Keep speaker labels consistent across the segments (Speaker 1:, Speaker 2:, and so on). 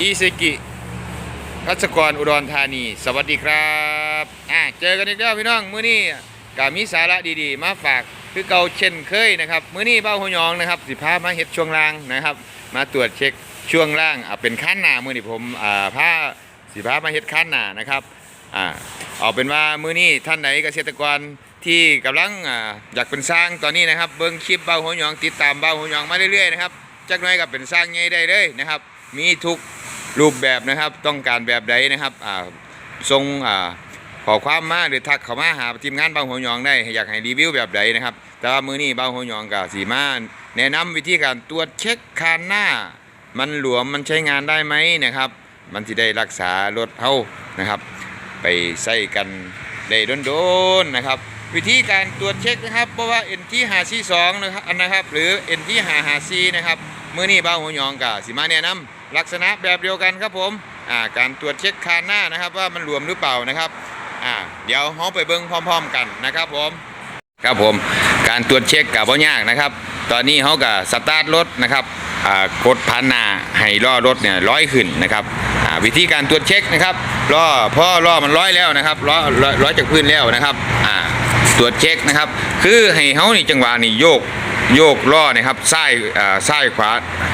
Speaker 1: อีซิกิรัชกรอุดรธานี สวัสดีครับอ่าเจอกันอีกแล้วพี่น้องมื้อนี้ก็มีสาระดีๆ มาฝากคือเก่าเช่นเคยนะครับมื้อนี้เบ้าหัวยองนะครับสิพามาเฮ็ดช่วงล่างนะครับ มาตรวจเช็คช่วงล่างอ่าเป็นขั้นหน้ามื้อนี้ผมอ่าพาสิพามาเฮ็ดขั้นหน้านะครับอ่าเอาเป็นว่ามื้อนี้ท่านไหนเกษตรกรที่กำลังอ่าอยากเป็นสร้างตอนนี้นะครับ เบิ่งคลิปเบ้าหัวยองติดตามเบ้าหัวยองมาเรื่อยๆนะครับจักหน่อยก็เป็นสร้างใหญ่ได้เลยนะครับ มีทุก รูปแบบนะครับต้องการแบบใดนะครับอ่าทรงอ่าขอความมาหรือทักเข้ามาหาทีมงานบางหัวหยองได้อยากให้รีวิวแบบใดนะครับ แต่ว่ามือนี้บางหัวหยองกับสีมาแนะนำวิธีการตรวจเช็คคานหน้า มันหลวมมันใช้งานได้ไหมนะครับ มันจะได้รักษารถเฮานะครับ ไปใส่กันได้โดนๆนะครับ วิธีการตรวจเช็คนะครับเพราะว่า NT 5 c 2นะครับอันนะครับ หรือ NT 5 5 c นะครับ มื้อนี้บ้าหัวยองกับสิมาแนะนำลักษณะแบบเดียวกันครับผมอ่าการตรวจเช็คคานหน้านะครับ ว่ามันรวมหรือเปล่านะครับอ่าเดี๋ยวเฮาไปเบิ่งพร้อม ๆ กันนะครับผมครับผมการตรวจเช็คกับบ่ยากนะครับ ตอนนี้เฮาก็สตาร์ทรถนะครับกดพันนาให้ล้อรถเนี่ยร้อยขึ้นนะครับวิธีการตรวจเช็คนะครับล้อพ่อล้อมันร้อยแล้วนะครับล้อร้อยจากพื้นแล้วนะครับตรวจเช็คนะครับ คือให้เฮานี่จังหวะนี่โยก โยกล้อนะครับซ้ายซ้ายขวา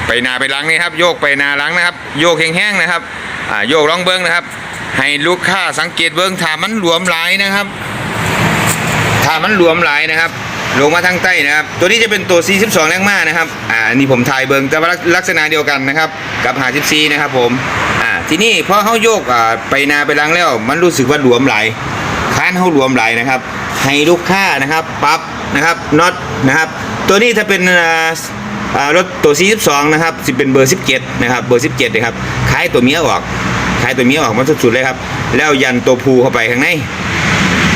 Speaker 1: ไปนาไปหลังนี่ครับ โยกไปนาหลังนะครับ โยกแห้งๆนะครับโยกลองเบิ้งนะครับ ให้ลูกค้าสังเกตเบิ้งถามันหลวมหลายนะครับถามันหลวมหลายนะครับลงมาทางใต้นะครับ ตัวนี้จะเป็นตัว 42 แรงม้านะครับ อ่านนี้ผมถ่ายเบิงแต่ว่าลักษณะเดียวกันนะครับ กับ54นะครับผม อ่า ทีนี้พอเขาโยก อ่า ไปนาไปหลังแล้ว มันรู้สึกว่าหลวมไหลค้านเขาหลวมไหลนะครับ ให้ลูกค้านะครับ ปรับนะครับ น็อตนะครับ ตัวนี้ถ้าเป็นรถตัว 42 นะครับสิเป็นเบอร์ 17 นะครับ เบอร์ 17นะครับคล้ายตัวเมียออกคล้ายตัวเมียออกมาสุดๆเลยครับ แล้วยันตัวภูเข้าไปข้างใน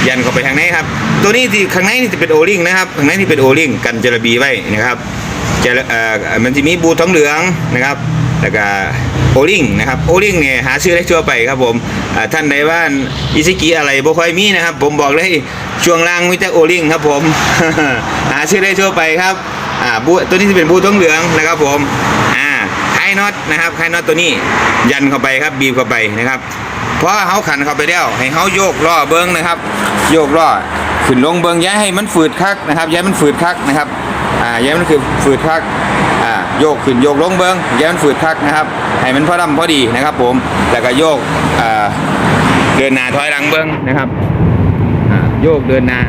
Speaker 1: ยันเข้าไปข้างในครับ ตัวนี้ที่ข้างในนี่จะเป็นโอลิงนะครับ ข้างในนี่เป็นโอลิงกันจระบีไว้นะครับจะเอ่อมันจะมีบูทองเหลืองนะครับ แล้วก็โอลิงนะครับโอลิงเนี่ยหาซื้อได้ทั่วไปครับผมท่านใดว่าอิซิกิอะไรบ่ค่อยมีนะครับ ผมบอกเลยช่วงล่างมีแต่โอลิงครับผมหาซื้อได้ทั่วไปครับอ่าบูตัวนี้จะเป็นบูทองเหลืองนะครับผมอ่าไคน็อตนะครับไคน็อตตัวนี้ยันเข้าไปครับบีบเข้าไปนะครับเพราะเขาขันเข้าไปแล้วให้เขาโยกล้อเบิ้งนะครับ โยกล้อขึ้นลงเบิ้งย้ายให้มันฝืดคักนะครับย้ายมันฝืดคักนะครับอ่าย้ายมันคือฝืดคัก โยกขึ้นโยกลงเบิ้งย้ายมันฝืดคักนะครับให้มันพอดำพอดีนะครับ ผมแล้วก็โยกเดินหน้าถอยหลังเบิ้งนะครับโยกเดินหน้า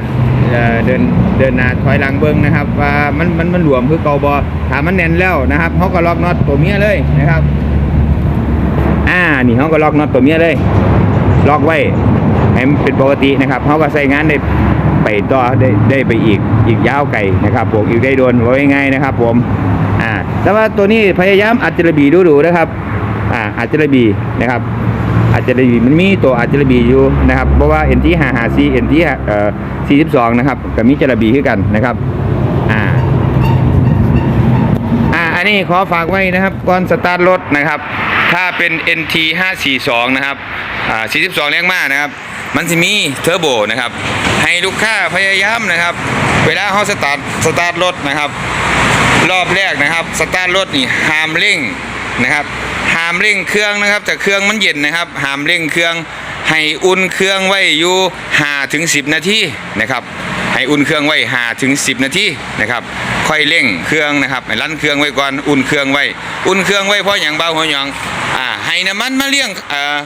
Speaker 1: เดินเดินหน้าถอยหลังเบิ้งนะครับว่ามันมันมันหลวมคือเกาบอถามมันแน่นแล้วนะครับเขาก็ล็อกน็อตตัวเมียเลยนะครับอ่านี่เขาก็ล็อกน็อตตัวเมียเลยล็อกไว้ให้มันเป็นปกตินะครับเขาก็ใช้งานได้ไปต่อได้ได้ไปอีกอีกยาวไกลนะครับผมอีกได้โดนไว้ง่ายนะครับ ผม อ่าแต่ว่าตัวนี้พยายามอัดจระบีดูๆนะครับอ่าอัดจระบีนะครับอัดจระบีมันมีตัวอัดจระบีอยู่นะครับเพราะว่า NT 5 5 C NT เอ่อ42นะครับก็มีจระบีคือกันนะครับอ่าอ่าอันนี้ขอฝากไว้นะครับก่อนสตาร์ทรถนะครับถ้าเป็น NT 542นะครับอ่า42แรงม้านะครับมันจะมีเทอร์โบนะครับ ให้ลูกค้าพยายามนะครับ เวลาเขาสตาร์ทสตาร์ทรถนะครับ รอบแรกนะครับ สตาร์ทรถนี่หามเร่งนะครับหามเร่งเครื่องนะครับแต่เครื่องมันเย็นนะครับหามเร่งเครื่องให้อุ่นเครื่องไว้อยู่5ถึง10 นาทีนะครับให้อุ่นเครื่องไว้5ถึง10 นาทีนะครับค่อยเร่งเครื่องนะครับให้ลั่นเครื่องไว้ก่อนอุ่นเครื่องไว้ อุ่นเครื่องไว้เพราะอย่างเบาหัวหยองอ่าให้น้ำมันมาเลี้ยงอ่า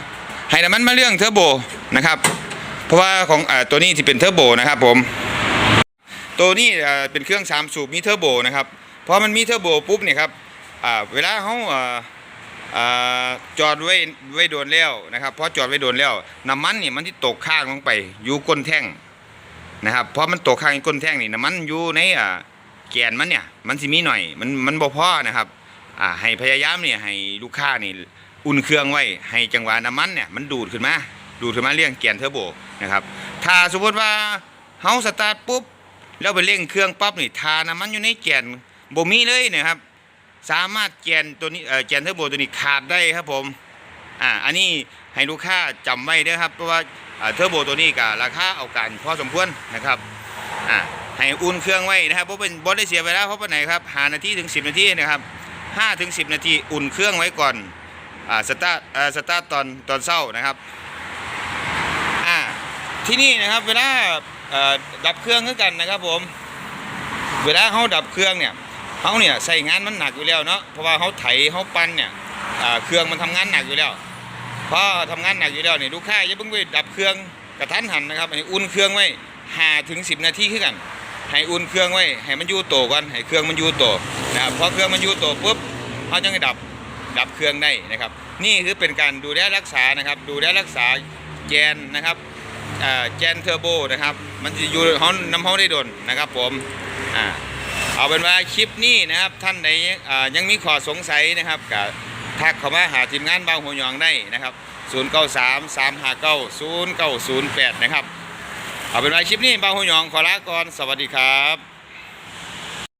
Speaker 1: ให้น้ำมันมาเลี้ยงเทอร์โบนะครับเพราะว่าของอ่าตัวนี้ที่เป็นเทอร์โบนะครับผมตัวนี้อ่าเป็นเครื่อง3สูบมีเทอร์โบนะครับ พอมันมีเทอร์โบปุ๊บเนี่ยครับอ่าเวลาเขาอ่าอ่าจอดไว้ไว้โดนแล้วนะครับพอจอดไว้โดนแล้วน้ำมันเนี่ยมันที่ตกข้างลงไปอยู่ก้นแท่งนะครับพอมันตกข้างก้นแท่งนี่น้ำมันอยู่ในอ่าแกนมันเนี่ยมันสิมีหน่อยมันมันบ่พอนะครับอ่าให้พยายามเนี่ยให้ลูกค้านี่อุ่นเครื่องไว้ให้จังหวะน้ำมันเนี่ยมันดูดขึ้นมาดูดขึ้นมาเลี้ยงแกนเทอร์โบนะครับถ้าสมมติว่าเฮาสตาร์ทปุ๊บแล้วไปเร่งเครื่องปั๊บนี่ทาน้ำมันอยู่ในแกน บ่มีเลยนะครับ สามารถแกนตัวนี้เออแกนเทอร์โบตัวนี้ขาดได้ครับผมอ่าอันนี้ให้ลูกค้าจำไว้ด้วยครับเพราะว่าเทอร์โบตัวนี้ก็ราคาเอาการพอสมควรนะครับอ่าให้อุ่นเครื่องไว้นะครับเพราะเป็นบอได้เสียเวลาเพราะปานไหนครับหานาทีถึง 10 นาทีนะครับ5ถึง10 นาทีอุ่นเครื่องไว้ก่อนอ่าสตาร์ทอ่อสตาร์ทตอนตอนเช้านะครับอ่าที่นี่นะครับเวลาอ่อดับเครื่องคือกันนะครับผมเวลาเขาดับเครื่องเนี่ย เขาเนี่ยใส่งานมันหนักอยู่แล้วเนาะเพราะว่าเขาไถเขาปั้นเนี่ยเครื่องมันทำงานหนักอยู่แล้วพอทำงานหนักอยู่แล้วเนี่ยลูกค้าอย่าเพิ่งไปดับเครื่องกระทันหันนะครับให้อุ่นเครื่องไว้ห้าถึงสิบนาทีขึ้นกันให้อุ่นเครื่องไว้ให้มันอยู่โตก่อนให้เครื่องมันอยู่โตนะครับพอเครื่องมันอยู่โตปุ๊บเขาจะดับดับเครื่องได้นะครับ นี่คือเป็นการดูแลรักษานะครับ ดูแลรักษาแกนนะครับแกนเทอร์โบนะครับ มันจะอยู่เขาน้ำเขาได้โดนนะครับผมอ่า เอาเป็นว่าคลิปนี้นะครับท่านใดยังมีข้อสงสัยนะครับก็ทักเข้ามาหาทีมงานบางหัวหยองได้นะครับ0 9 3 3 5 9 0 9 0 8 นะครับ เอาเป็นว่าคลิปนี้บางหัวหยองขอลาก่อนสวัสดีครับ